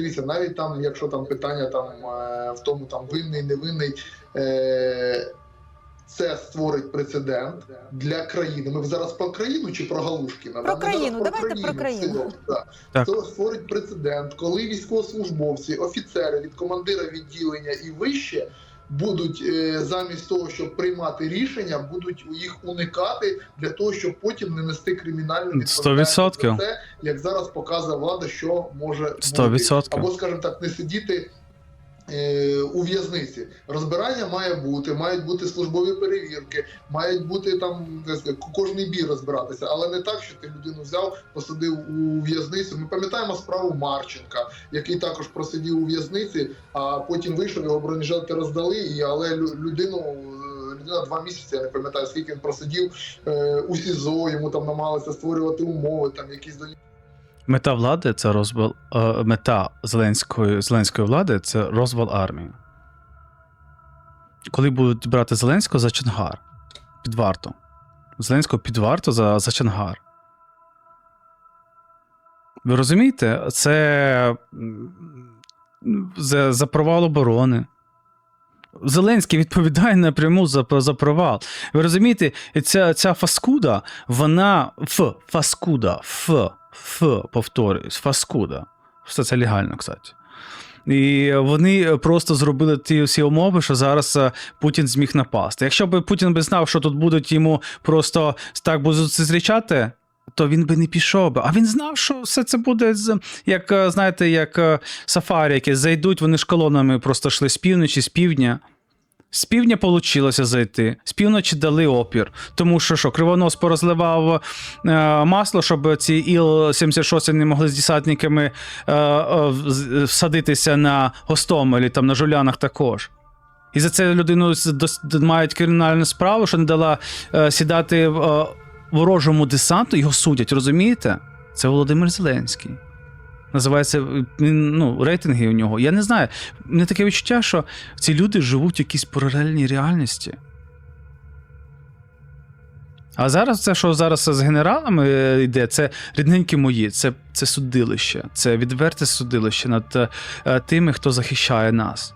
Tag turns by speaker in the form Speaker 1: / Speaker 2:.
Speaker 1: Дивіться, навіть там, якщо там питання там е, в тому там винний, невинний, е, це створить прецедент для країни. Ми зараз про країну чи про Галушкіна?
Speaker 2: Про країну. Давайте про
Speaker 1: давайте
Speaker 2: країну.
Speaker 1: про країну.
Speaker 3: Так.
Speaker 1: Це створить прецедент, коли військовослужбовці, офіцери від командира відділення і вище. Будуть е, замість того, щоб приймати рішення, будуть їх уникати для того, щоб потім не нести кримінальну відповідальність за це, як зараз показує влада, що може бути. або, скажімо так, не сидіти. Е, У в'язниці розбирання має бути, мають бути службові перевірки, мають бути там кожний бій розбиратися, але не так, що ти людину взяв, посадив у в'язницю. Ми пам'ятаємо справу Марченка, який також просидів у в'язниці, а потім вийшов, його бронежилети роздали. І але людину е, людина два місяці, я не пам'ятаю, скільки він просидів е, у СІЗО, йому там намагалися створювати умови, там якісь до
Speaker 3: Мета влади це розвал. Е, мета Зеленської, Зеленської влади це розвал армії. Коли будуть брати Зеленського за Чонгар під варту. Зеленського під варту за, за Чонгар. Ви розумієте? Це за, за провал оборони. Зеленський відповідає напряму за, за провал. Ви розумієте, ця, ця фаскуда, вона ф, фаскуда, ф, ф, повторююсь, фаскуда. Все це легально, кстати. І вони просто зробили ті всі умови, що зараз е, Путін зміг напасти. Якщо б Путін би знав, що тут будуть йому просто так зустрічати, то він би не пішов би. А він знав, що все це буде з як е, знаєте, як е, сафарі, які зайдуть, вони ж колонами просто йшли з півночі, з півдня. З півдня вийшло зайти, з півночі дали опір. Тому що що, кривонос порозливав е, масло, щоб ці Іл-76 не могли з десантниками е, е, всадитися на Гостомелі, там на Жулянах також. І за це людину мають кримінальну справу, що не дала е, сідати е, ворожому десанту, його судять, розумієте? Це Володимир Зеленський. Називається ну, рейтинги у нього. Я не знаю. У мене таке відчуття, що ці люди живуть в якійсь паралельній реальності. А зараз це, що зараз з генералами е, йде, це рідненькі мої, це, це судилище, це відверте судилище над е, тими, хто захищає нас.